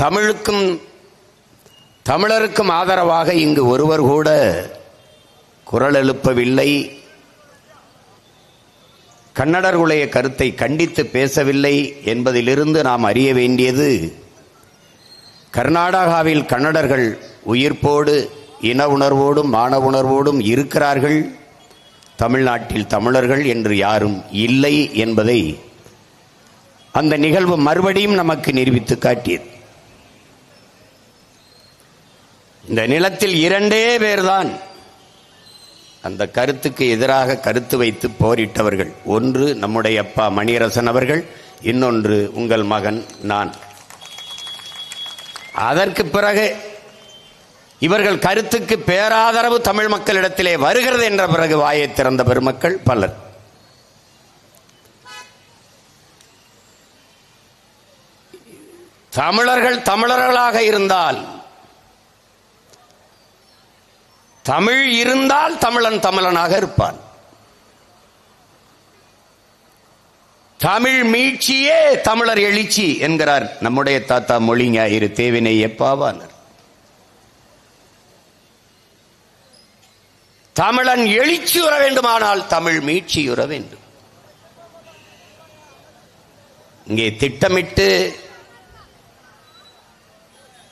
தமிழுக்கும் தமிழருக்கும் ஆதரவாக இங்கு ஒருவர் கூட குரல் எழுப்பவில்லை. கன்னடர்களுடைய கருத்தை கண்டித்து பேசவில்லை என்பதிலிருந்து நாம் அறிய வேண்டியது கர்நாடகாவில் கன்னடர்கள் உயிர்ப்போடு இன உணர்வோடும் மான உணர்வோடும் இருக்கிறார்கள். தமிழ்நாட்டில் தமிழர்கள் என்று யாரும் இல்லை என்பதை அந்த நிகழ்வு மறுபடியும் நமக்கு நிரூபித்து காட்டியது. இந்த நிலத்தில் இரண்டே பேர்தான். அந்த கருத்துக்கு எதிராக கருத்து வைத்து போரிட்டவர்கள். ஒன்று நம்முடைய அப்பா மணியரசன் அவர்கள் இன்னொன்று உங்கள் மகன் நான். அதற்கு பிறகு இவர்கள் கருத்துக்கு பேராதரவு தமிழ் மக்களிடத்திலே வருகிறது என்ற பிறகு வாயை திறந்த பெருமக்கள் பலர். தமிழர்கள் தமிழர்களாக இருந்தால் தமிழ் இருந்தால் தமிழன் தமிழனாக இருப்பான். தமிழ் மீட்சியே தமிழர் எழுச்சி என்கிறார் நம்முடைய தாத்தா மொழிஞாயிறு தேவினை எப்பாவானர். தமிழன் எழுச்சியுற வேண்டுமானால் தமிழ் மீட்சியுற வேண்டும். இங்கே திட்டமிட்டு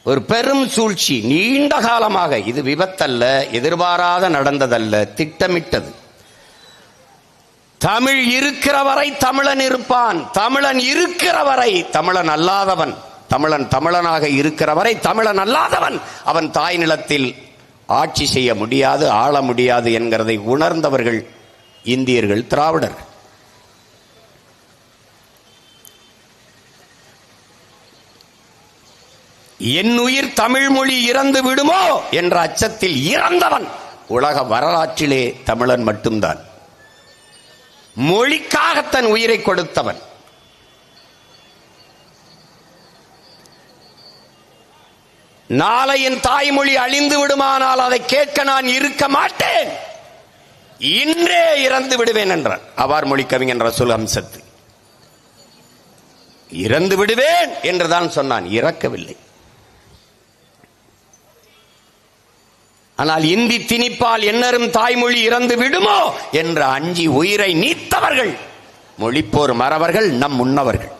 ஒரு பெரும் சூழ்ச்சி நீண்ட காலமாக. இது விபத்தல்ல எதிர்பாராத நடந்ததல்ல திட்டமிட்டது. தமிழ் இருக்கிற வரை தமிழன் இருப்பான். தமிழன் இருக்கிற வரை தமிழன் அல்லாதவன். தமிழன் தமிழனாக இருக்கிற வரை தமிழன் அல்லாதவன். அவன் தாய் நிலத்தில் ஆட்சி செய்ய முடியாது ஆள முடியாது என்கிறதை உணர்ந்தவர்கள் இந்தியர்கள் திராவிடர்கள். என் உயிர் தமிழ் மொழி இறந்து விடுமோ என்ற அச்சத்தில் இறந்தவன் உலக வரலாற்றிலே தமிழன் மட்டும்தான். மொழிக்காக தன் உயிரை கொடுத்தவன். நாளை என் தாய்மொழி அழிந்து விடுமானால் அதை கேட்க நான் இருக்க மாட்டேன். இன்றே இறந்து விடுவேன் என்றார் அவார் மொழி கவிஞன் ரசூல் அம்சத்து இறந்து விடுவேன் என்றுதான் சொன்னான். இறக்கவில்லை. ஆனால் இந்தி திணிப்பால் என்னரும் தாய்மொழி இறந்து விடுமோ என்ற அஞ்சி உயிரை நீத்தவர்கள். மொழிப்போர் மறவர்கள் நம் முன்னவர்கள்.